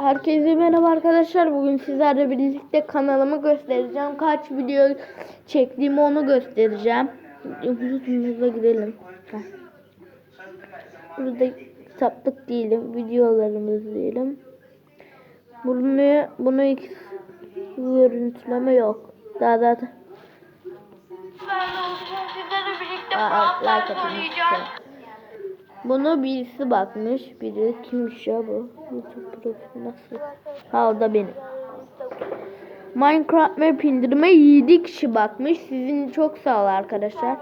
Herkese merhaba arkadaşlar. Bugün sizlerle birlikte kanalımı göstereceğim. Kaç video çektiğimi onu göstereceğim. YouTube'umuza gidelim. Heh. Burada saptık diyelim. Videolarımız diyelim. Bunu, bunu ilk görüntüleme yok. Daha da Sizlerle birlikte Aa, like oynayacağız. Bunu birisi bakmış. Biri kimmiş ya bu? YouTube profili nasıl? Ha o da benim. Minecraft map indirme 7 kişi bakmış. Sizin çok sağ ol arkadaşlar.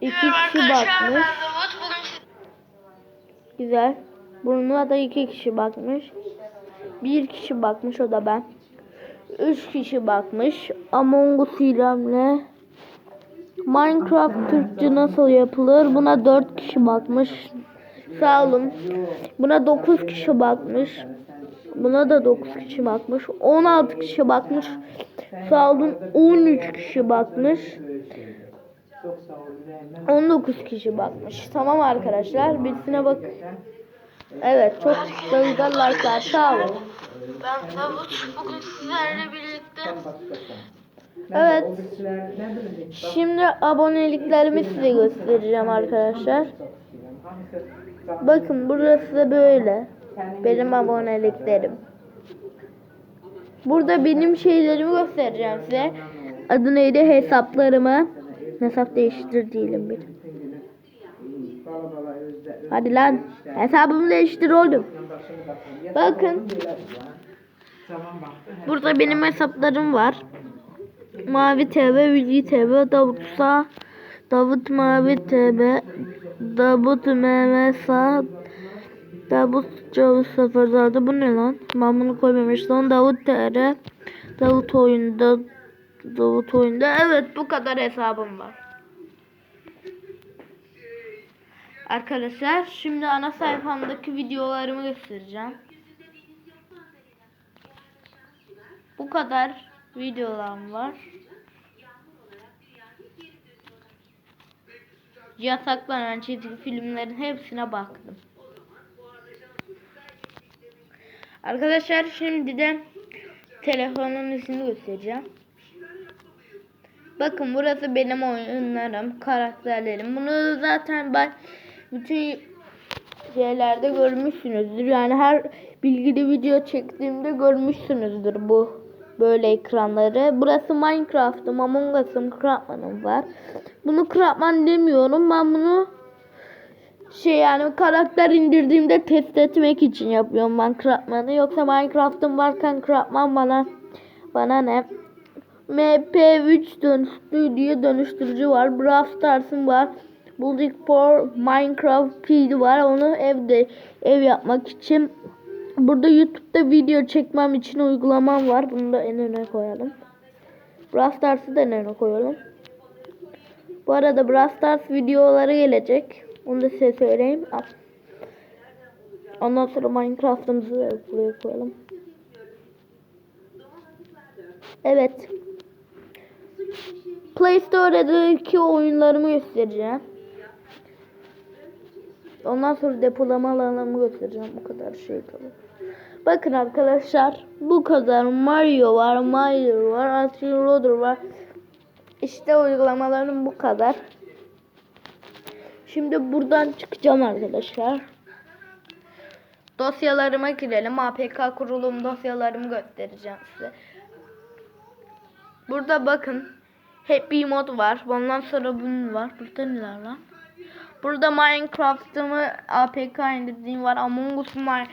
İki kişi bakmış. Güzel. Buna da iki kişi bakmış. Bir kişi bakmış o da ben. Üç kişi bakmış. Among Us ilemle. Minecraft Türkçe nasıl yapılır? Buna dört kişi bakmış. Sağ olun. Buna dokuz kişi bakmış. Buna da dokuz kişi bakmış. On altı kişi bakmış. Sağ olun. On üç kişi bakmış. 19 kişi bakmış. Tamam arkadaşlar. Birisine bak. Evet çok sayıda like'lar. Sağ olun. Ben Davut. Bugün sizlerle birlikte Evet. Şimdi aboneliklerimi size göstereceğim arkadaşlar. Bakın burası da böyle. Benim aboneliklerim. Burada benim şeylerimi göstereceğim size. Adı neydi? Hesaplarımı. Hesap değiştir diyelim bir. Hadi lan. Hesabımı değiştir oğlum. Bakın. Burada benim hesaplarım var. Mavi TV, Bilgi TV, Davut Sağ, Davut Mavi TV, Davut Mehmet Sağ, Davut Cavus Seferzade. Bu ne lan? Ben bunu koymamıştım. Davut TR, Davut Oyunda, Davut Oyunda. Evet bu kadar hesabım var. Arkadaşlar şimdi ana sayfamdaki videolarımı göstereceğim. Bu kadar videolarım var. Yasaklanan çizgi filmlerin hepsine baktım. Arkadaşlar şimdi de telefonun ismini göstereceğim. Bakın burası benim oyunlarım, karakterlerim. Bunu zaten ben bütün şeylerde görmüşsünüzdür. Yani her bilgili video çektiğimde görmüşsünüzdür bu böyle ekranları. Burası Minecraft'ım, Among Us'ım, Craftman'ım var. Bunu Craftman demiyorum. Ben bunu şey yani karakter indirdiğimde test etmek için yapıyorum ben Craftman'ı. Yoksa Minecraft'ım varken Craftman bana bana ne? MP3 dönüştü diye dönüştürücü var. Brawl Stars'ım var. Building Minecraft Feed var. Onu evde ev yapmak için. Burada YouTube'da video çekmem için uygulamam var. Bunu da en öne koyalım. Brawl Stars'ı da en öne koyalım. Bu arada Brawl Stars videoları gelecek. Onu da size söyleyeyim. Ondan sonra Minecraft'ımızı da buraya koyalım. Evet. Play Store'daki oyunlarımı göstereceğim. Ondan sonra depolama alanımı göstereceğim. Bu kadar şey kalır. Bakın arkadaşlar. Bu kadar Mario var, Mario var, Astro Roder var. İşte uygulamalarım bu kadar. Şimdi buradan çıkacağım arkadaşlar. Dosyalarıma girelim. APK kurulum dosyalarımı göstereceğim size. Burada bakın. Happy mod var. Ondan sonra bunun var. Burada neler lan? Burada Minecraft'ımı APK indirdiğim var. Among Us'u Mi-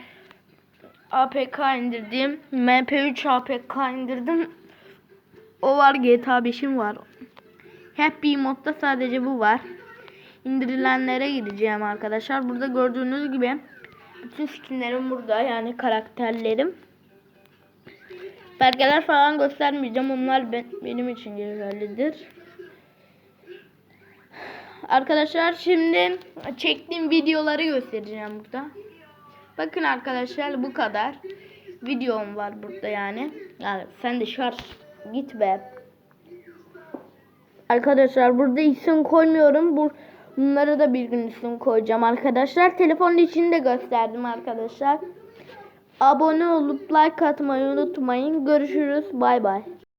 APK indirdiğim. MP3 APK indirdim. O var GTA 5'im var. Happy modda sadece bu var. İndirilenlere gideceğim arkadaşlar. Burada gördüğünüz gibi bütün skinlerim burada. Yani karakterlerim. Belgeler falan göstermeyeceğim. Onlar be- benim için geçerlidir. Arkadaşlar şimdi çektiğim videoları göstereceğim burada. Bakın arkadaşlar bu kadar. Videom var burada yani. Yani sen de şarj git be. Arkadaşlar burada isim koymuyorum. Bu bunlara da bir gün isim koyacağım arkadaşlar. Telefonun içini de gösterdim arkadaşlar. Abone olup like atmayı unutmayın. Görüşürüz. Bay bay.